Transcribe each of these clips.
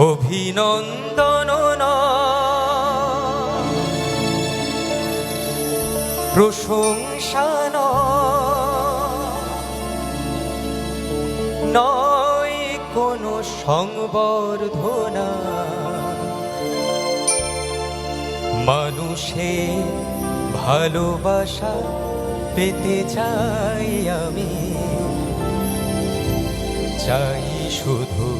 অভিনন্দন প্রশংসা নয়, কোনো সংবর্ধনা। মানুষের ভালোবাসা পেতে চাই আমি। চাই শুধু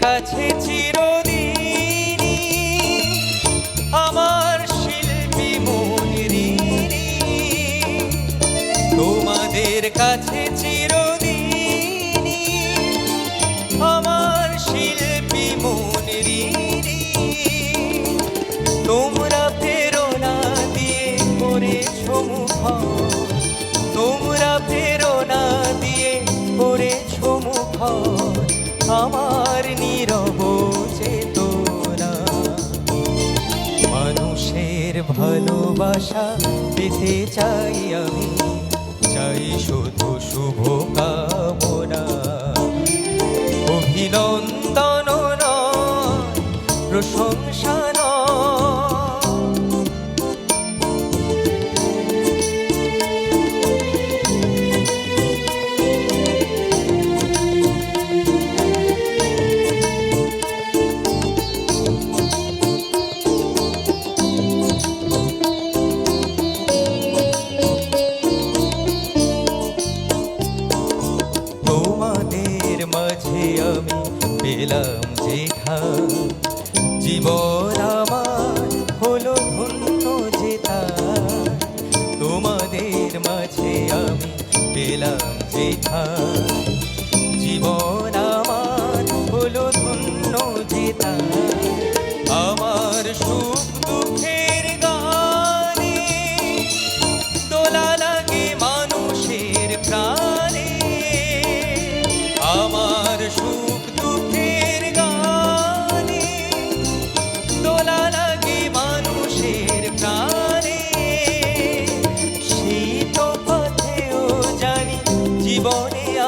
কাছে চিরদিনই আমার শিল্পী মনিরি। তোমাদের কাছে চিরদিনই আমার শিল্পী মনিরি। তোমরা প্রেরণা দিয়ে করেছ মুখর। তোমরা প্রেরণা দিয়ে করেছ মুখর। আমার নীরব চেতনা। মানুষের ভালোবাসা পেতে চাই আমি চাই শুধু শুভ কামনা। অভিনন্দন প্রশংসা যেখা জীবন আমার হলো ধন্য যেতা তোমাদের মাঝে আমি পেলাম জেঠা জীবন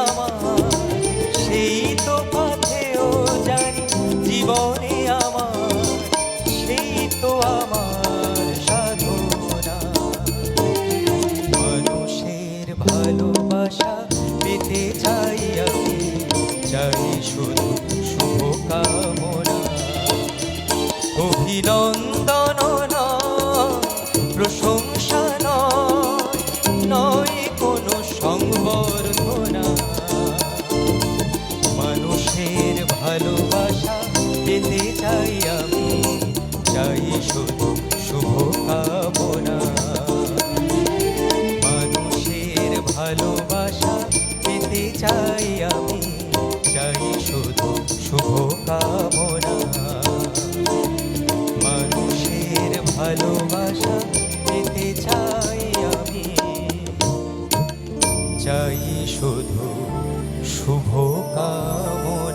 আমার সেই জানি জীবনে আমার সেই তো আমার সাধনা। মানুষের ভালোবাসা পেতে চাই আমি চাই শুধু শুভ কামনা অভিনন্দন নয়, ভালোবাসা পেতে চাই আমি। চাই শুধু শুভ কামনা মানুষের ভালোবাসা পেতে চাই আমি। চাই শুধু শুভ কামনা মানুষের ভালোবাসা পেতে চাই আমি। চাই শুধু শুভ কামনা